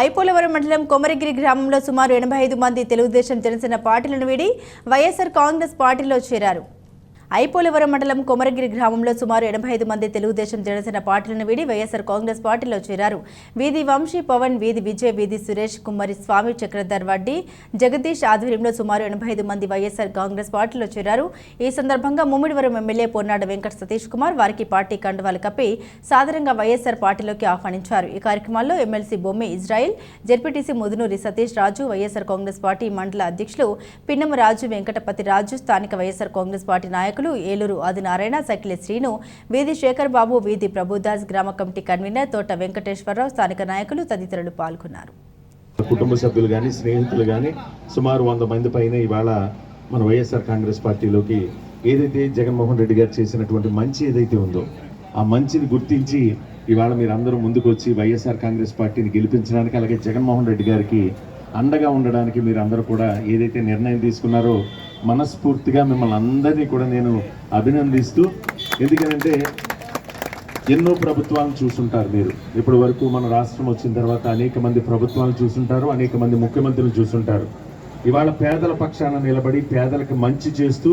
ఐపోలవరం మండలం కొమరగిరి గ్రామంలో సుమారు ఎనభై ఐదు మంది తెలుగుదేశం జనసేన పార్టీలను వీడి వైఎస్ఆర్ కాంగ్రెస్ పార్టీలో చేరారు. ఐపోలవరం మండలం కొమరగిరి గ్రామంలో సుమారు ఎనభై ఐదు మంది తెలుగుదేశం జనసేన పార్టీలను వీడి వైఎస్ఆర్ కాంగ్రెస్ పార్టీలో చేరారు. వీధి వంశీ పవన్ వీధి విజయ్ వీధి సురేష్ కుమారి స్వామి చక్రధర్ వడ్డీ జగదీష్ ఆధ్వర్యంలో సుమారు ఎనభై ఐదు మంది వైఎస్ఆర్ కాంగ్రెస్ పార్టీలో చేరారు. ఈ సందర్భంగా ముమ్మిడివరం ఎమ్మెల్యే పొన్నాడ వెంకట సతీష్ కుమార్ వారికి పార్టీ కండువాలు కప్పి సాధారణంగా వైఎస్ఆర్ పార్టీలోకి ఆహ్వానించారు. ఈ కార్యక్రమాల్లో MLC Bommi Israel ZPTC Mudunuri Satish Raju YSR Congress party మండల అధ్యక్షులు పిన్నమరాజు వెంకటపతి రాజు స్థానిక వైఎస్ఆర్ కాంగ్రెస్ పార్టీ నాయకులు ఏలూరు ఆదినారాయణ సకిలి శ్రీను వీధి శేఖర్ బాబు వీధి ప్రభుదాస్ గ్రామ కమిటీ కన్వీనర్ తోట వెంకటేశ్వరరావు స్థానిక నాయకులు తదితరులు పాల్గొన్నారు. కుటుంబ సభ్యులు కానీ స్నేహితులు కానీ సుమారు వంద మంది పైన ఇవాళ మన వైఎస్ఆర్ కాంగ్రెస్ పార్టీలోకి ఏదైతే జగన్మోహన్ రెడ్డి గారు చేసినటువంటి మంచి ఏదైతే ఉందో ఆ మంచిని గుర్తించి ఇవాళ మీరు అందరూ ముందుకు వచ్చి వైఎస్ఆర్ కాంగ్రెస్ పార్టీని గెలిపించడానికి అలాగే జగన్మోహన్ రెడ్డి గారికి అండగా ఉండడానికి మీరు అందరూ కూడా ఏదైతే నిర్ణయం తీసుకున్నారో మనస్ఫూర్తిగా మిమ్మల్ని అందరినీ కూడా నేను అభినందిస్తూ ఎందుకంటే ఎన్నో ప్రభుత్వాలను చూసుంటారు మీరు. ఇప్పటి వరకు మన రాష్ట్రం వచ్చిన తర్వాత అనేక మంది ప్రభుత్వాలు చూసుంటారు అనేక మంది ముఖ్యమంత్రులు చూసుంటారు. ఇవాళ పేదల పక్షాన నిలబడి పేదలకు మంచి చేస్తూ